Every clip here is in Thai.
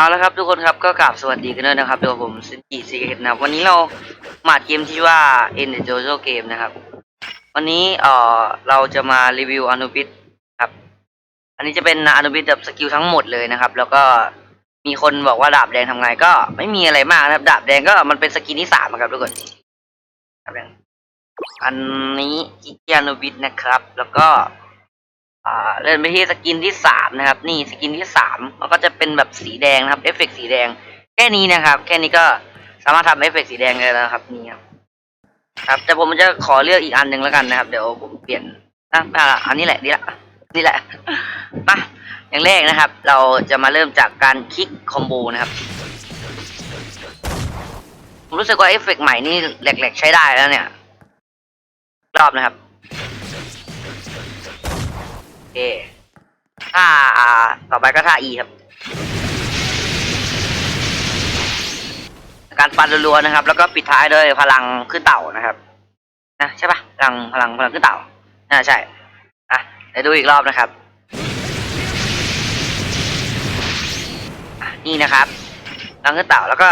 เอาละครับทุกคนครับก็กราบสวัสดีกันด้วยนะครับตัวผมซินจิซีเกตนะครับ วันนี้เรามาเกมที่ว่า In the JoJo Game นะครับ วันนี้เอ่อเราจะมารีวิวอนุบิตครับ อันนี้จะเป็นอนุบิตแบบสกิลทั้งหมดเลยนะครับ แล้วก็มีคนบอกว่าดาบแดงทำไงก็ไม่มีอะไรมากนะครับ ดาบแดงก็มันเป็นสกินที่สามครับทุกคนดาบแดงอันนี้กิเกียอนุบิตนะครับ แล้วก็ เลื่อนไปที่สกินที่สามนะครับ นี่สกินที่สามมันก็จะเป็นแบบสีแดงนะครับเอฟเฟกต์สีแดง แค่นี้นะครับ แค่นี้ก็สามารถทำเอฟเฟกต์สีแดงได้แล้วครับนี่ครับครับ แต่ผมจะขอเลือกอีกอันหนึ่งแล้วกันนะครับ เดี๋ยวผมเปลี่ยนนะไม่เอาละอันนี้แหละนี่ละนี่แหละมาอย่างแรกนะครับ เราจะมาเริ่มจากการคลิกคอมโบนะครับผมรู้สึกว่าเอฟเฟกต์ใหม่นี่แหลกๆใช้ได้แล้วเนี่ย รอบนะครับ เคท่าอ่าต่อไปก็ท่า E ครับ การฟันรัวๆนะครับ แล้วก็ปิดท้ายด้วยพลังขึ้นเต่านะครับนะใช่ปะพลังพลังพลังขึ้นเต่าน่าใช่อะเดี๋ยวดูอีกรอบนะครับนี่นะครับพลังขึ้นเต่าแล้วก็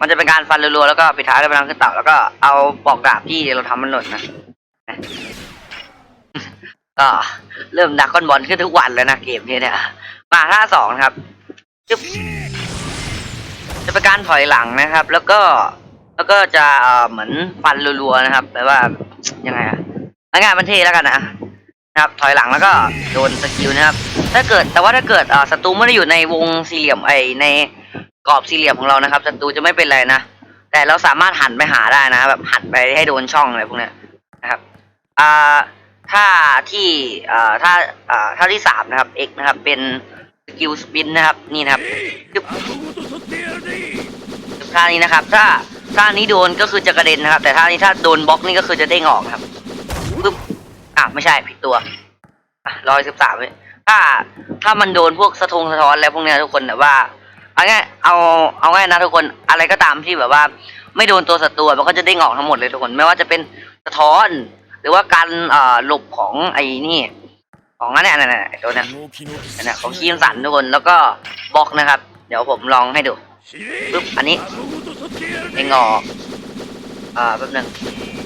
มันจะเป็นการฟันรัวๆแล้วก็ปิดท้ายด้วยพลังขึ้นเต่าแล้วก็เอาปอกดาบที่เราทำมันหล่นนะ ก็เริ่มดักก้อนบอลขึ้นทุกวันแล้วนะเกมนี้เนี่ยมาท่าสองครับจึ๊บจะเป็นการถอยหลังนะครับ แล้วก็แล้วก็จะเหมือนฟันรัวๆนะครับแปลว่ายังไงอะง่ายๆมันเท่แล้วกันนะนะครับ ถอยหลังแล้วก็โดนสกิลนะครับ ถ้าเกิดแต่ว่าถ้าเกิดศัตรูไม่ได้อยู่ในวงสี่เหลี่ยมไอในกรอบสี่เหลี่ยมของเรานะครับศัตรูจะไม่เป็นไรนะแต่เราสามารถหันไปหาได้นะแบบหันไปให้โดนช่องอะไรพวกเนี้ยนะครับ อ่า ท่าที่อ่าท่าอ่าท่าที่สามนะครับ X นะครับเป็นสกิลสปินนะครับนี่นะครับจึ๊บท่านี้นะครับ ถ้าท่านี้โดนก็คือจะกระเด็นนะครับ แต่ท่านี้ถ้าโดนบล็อกนี่ก็คือจะเด้งออกครับปึ๊บอะไม่ใช่ผิดตัวร้อยสิบสามเลยถ้าถ้ามันโดนพวกสะทงสะท้อนแล้วพวกเนี้ยทุกคนแบบว่าเอาง่ายเอาเอาง่ายนะทุกคนอะไรก็ตามที่แบบว่า ไม่โดนตัวศัตรูมันก็จะเด้งออกทั้งหมดเลยทุกคนไม่ว่าจะเป็นสะท้อน หรือว่าการเอ่อหลบของไอ้นี่ของนั่นเนี่ยนั่นน่ะตัวนี้ยนั่นะของคีมสันทุกคนแล้วก็บล็อกนะครับ เดี๋ยวผมลองให้ดูปึ๊บอันนี้เด้งออ่าแป๊บนึง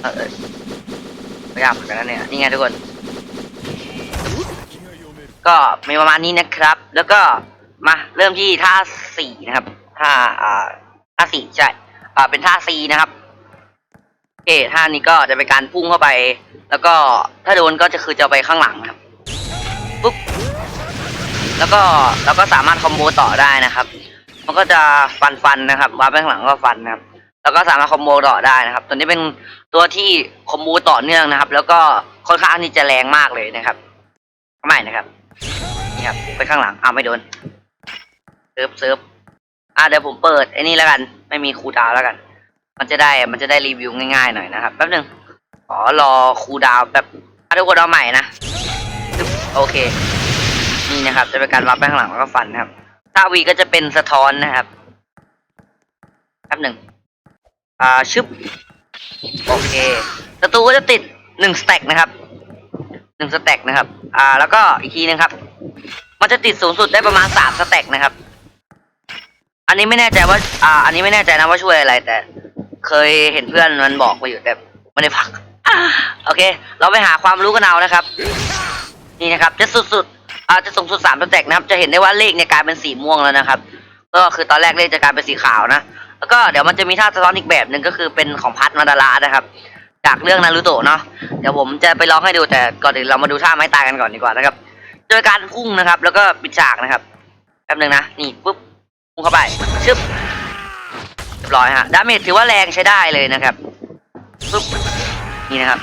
เออพยายามเหมือนกันนะเนี่ยนี่ไงทุกคน ก็มีประมาณนี้นะครับ แล้วก็มาเริ่มที่ท่าสี่นะครับท่าอ่าท่าสี่ใช่อ่าเป็นท่าซีนะครับ โอเคท่านี้ก็จะเป็นการพุ่งเข้าไป แล้วก็ถ้าโดนก็จะคือจะไปข้างหลังครับปุ๊บแล้วก็แล้วก็สามารถคอมโบต่อได้นะครับ มันก็จะฟันฟันนะครับวาร์ปไปข้างหลังก็ฟันนะครับ แล้วก็สามารถคอมโบต่อได้นะครับ ตัวนี้เป็นตัวที่คอมโบต่อเนื่องนะครับ แล้วก็ค่อนข้างที่จะแรงมากเลยนะครับไม่นะครับนี่ครับไปข้างหลังอ้าวไม่โดนเซิร์ฟเซิร์ฟอะเดี๋ยวผมเปิดไอ้นี่แล้วกัน ไม่มีคูดาวแล้วกัน มันจะได้มันจะได้รีวิวง่ายๆหน่อยนะครับแป๊บหนึงขอรอคูดาวแบบอะทุกคนเอาใหม่นะโอเค นี่นะครับ จะเป็นการวับไปข้างหลังแล้วก็ฟันนะครับถ้าวีก็จะเป็นสะท้อนนะครับแป๊บหนึ่งอ่าชึบโอเคศัตรูก็จะติดหนึ่งสแต็กนะครับหนึ่งสแต็กนะครับ อ่า แล้วก็อีกทีนึงครับ มันจะติดสูงสุดได้ประมาณสามสแต็กนะครับ อันนี้ไม่แน่ใจว่า อ่า อันนี้ไม่แน่ใจนะว่าช่วยอะไรแต่ เคยเห็นเพื่อนมันบอกมาอยู่แต่ไม่ได้ฟังโอเค เราไปหาความรู้กันเอานะครับ นี่นะครับจะสุดๆอ่าจะสูงสุดสามสแตกนะครับ จะเห็นได้ว่าเลขเนี่ยกลายเป็นสีม่วงแล้วนะครับ ก็คือตอนแรกเลขจะกลายเป็นสีขาวนะแล้วก็เดี๋ยวมันจะมีท่าสะท้อนอีกแบบหนึ่งก็คือเป็นของพัดมาดารานะครับ จากเรื่องนารูโตะเนาะเดี๋ยวผมจะไปลองให้ดูแต่ก่อนอื่นเรามาดูท่าไม้ตายกันก่อนดีกว่านะครับ โดยการพุ่งนะครับ แล้วก็ปิดฉากนะครับแป๊บหนึงนะนี่ปุ๊บพุ่งเข้าไปชึบ ร้อยฮะ ดาเมจถือว่าแรงใช้ได้เลยนะครับปุ๊บนี่นะครับ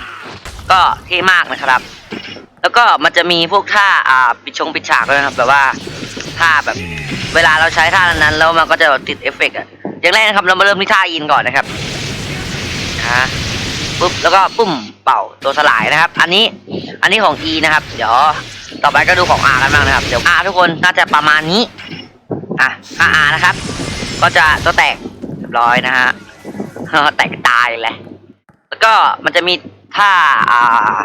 ก็เท่มากนะครับ แล้วก็มันจะมีพวกท่าอ่าปิดชงปิดฉากด้วยนะครับ แบบว่าท่าแบบ เวลาเราใช้ท่านั้นแล้วมันก็จะติดเอฟเฟกต์อะอย่างแรกนะครับเรามาเริ่มที่ท่าอินก่อนนะครับนะปุ๊บแล้วก็ปุ้มเป่าตัวสลายนะครับ อันนี้อันนี้ของ E นะครับ เดี๋ยวต่อไปก็ดูของ R กันบ้างนะครับ เดี๋ยว R ทุกคนน่าจะประมาณนี้ อะ R นะครับ ก็จะตัวแตก บร้อยนะฮะแตกตายเลยแล้วก็มันจะมีท่าอ่า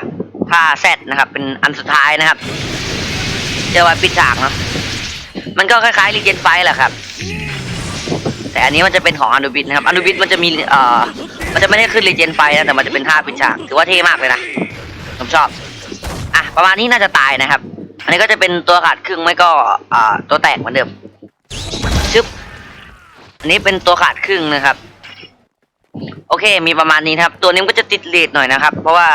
ท่าแซดนะครับ เป็นอันสุดท้ายนะครับเจอไว้ปิดฉากเนาะมันก็คล้ายๆรีเจนไฟแหละครับ แต่อันนี้มันจะเป็นของอนุบิทนะครับอนุบิทมันจะมีเอ่อมันจะไม่ได้ขึ้นรีเจนไฟนะแต่มันจะเป็นท่าปิดฉากถือว่าเท่มากเลยนะผมชอบอะประมาณนี้น่าจะตายนะครับ อันนี้ก็จะเป็นตัวขาดครึ่งไม่ก็อ่าตัวแตกเหมือนเดิมชึบ อันนี้เป็นตัวขาดครึ่งนะครับ โอเค มีประมาณนี้ครับ ตัวนี้ก็จะติดเลทหน่อยนะครับ เพราะว่า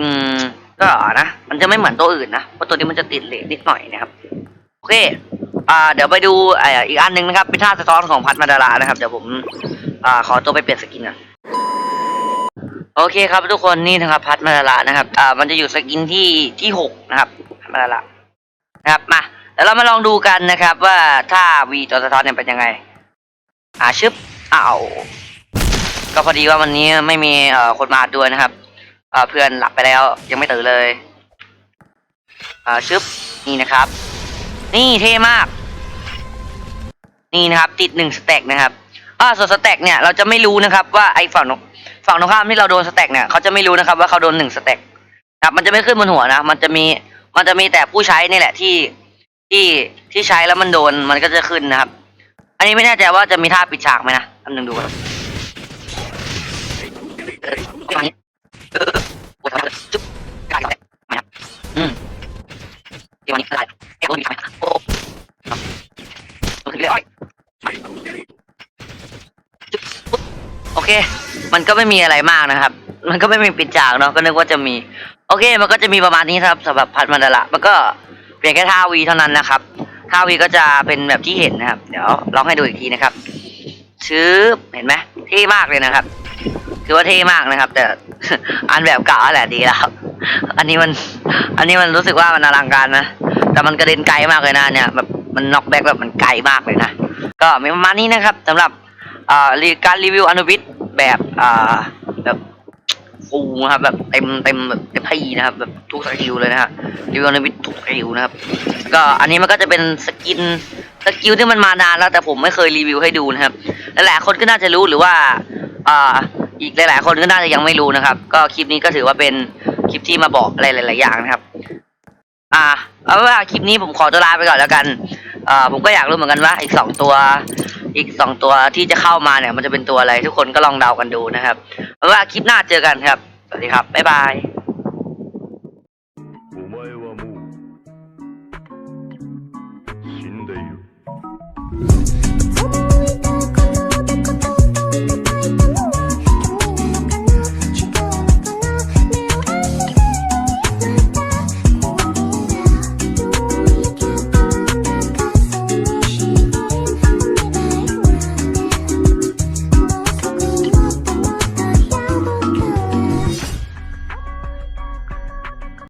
อืม ก็นะ มันจะไม่เหมือนตัวอื่นนะ เพราะตัวนี้มันจะติดเลทนิดหน่อยนะครับ โอเค อ่า เดี๋ยวไปดูอ่าอีกอันหนึ่งนะครับ เป็นท่าสะท้อนของพัดมาดารานะครับ เดี๋ยวผม อ่า ขอตัวไปเปลี่ยนสกินก่อนโอเคครับทุกคนนี่นะครับพัดมาดารานะครับ อ่า มันจะอยู่สกินที่ที่หกนะครับพัดมาดารานะครับ มา เดี๋ยวเรามาลองดูกันนะครับ ว่าถ้าวีตัวสะท้อนเนี่ยเป็นยังไง อ่าชึบอ้าวก็พอดีว่าวันนี้ไม่มีเอ่อคนมาด้วยนะครับเอ่อเพื่อนหลับไปแล้วยังไม่ตื่นเลยอ่าชึบนี่นะครับ นี่เท่มาก นี่นะครับ ติดหนึ่งสแต็กนะครับอ่าส่วนสแต็กเนี่ยเราจะไม่รู้นะครับ ว่าไอ้ฝั่งฝั่งตรงข้ามที่เราโดนสแต็กเนี่ยเขาจะไม่รู้นะครับว่าเขาโดนหนึ่งสแต็กนะครับ มันจะไม่ขึ้นบนหัวนะ มันจะมีมันจะมีแต่ผู้ใช้นี่แหละที่ที่ที่ใช้แล้วมันโดนมันก็จะขึ้นนะครับ อันนี้ไม่แน่ใจว่าจะมีท่าปิดฉากไหมนะอันหนึ่งดูก่อนประมาณนี้เออปวดท้องเลยจุ๊บกายแตกไหมครับอืมเดี๋ยวนี้อะไรเอ็กโอมีทำไมโอ้ตัวขึ้นเรื่อยโอเค มันก็ไม่มีอะไรมากนะครับ มันก็ไม่มีปิดฉากเนาะก็นึกว่าจะมี โอเค มันก็จะมีประมาณนี้ครับสำหรับพัดมันดละมันก็เปลี่ยนแค่ท่าวีเท่านั้นนะครับ ท่าวีก็จะเป็นแบบที่เห็นนะครับ เดี๋ยวลองให้ดูอีกทีนะครับชื้อเห็นไหมเท่มากเลยนะครับคือว่าเท่มากนะครับ แต่อันแบบเก่าแหละดีแล้วอันนี้มัน อันนี้มันรู้สึกว่ามันอลังการนะแต่มันกระเด็นไกลมากเลยนะเนี่ยแบบมันน็อกแบ็กแบบมันไกลมากเลยนะก็มีประมาณนี้นะครับสำหรับการรีวิวอนุวิทย์แบบอ่าแบบ ฟูนะครับแบบเต็มเต็มแบบเต็มที่นะครับแบบทุกสกิลเลยนะฮะรีวิวอนุวิททุกสกิลนะครับ ก็อันนี้มันก็จะเป็นสกินสกิลที่มันมานานแล้วแต่ผมไม่เคยรีวิวให้ดูนะครับหลายๆคนก็น่าจะรู้หรือว่าอ่าอีกหลาย ๆ คนก็น่าจะยังไม่รู้นะครับ ก็คลิปนี้ก็ถือว่าเป็นคลิปที่มาบอกอะไรหลาย ๆ อย่างนะครับ อ่าเอาว่าคลิปนี้ผมขอตัวลาไปก่อนแล้วกันอ่าผมก็อยากรู้เหมือนกันว่าอีกสองตัว อีกสองตัวที่จะเข้ามาเนี่ย มันจะเป็นตัวอะไรทุกคนก็ลองเดากันดูนะครับเอาว่าคลิปหน้าเจอกันครับ สวัสดีครับ บ๊ายบาย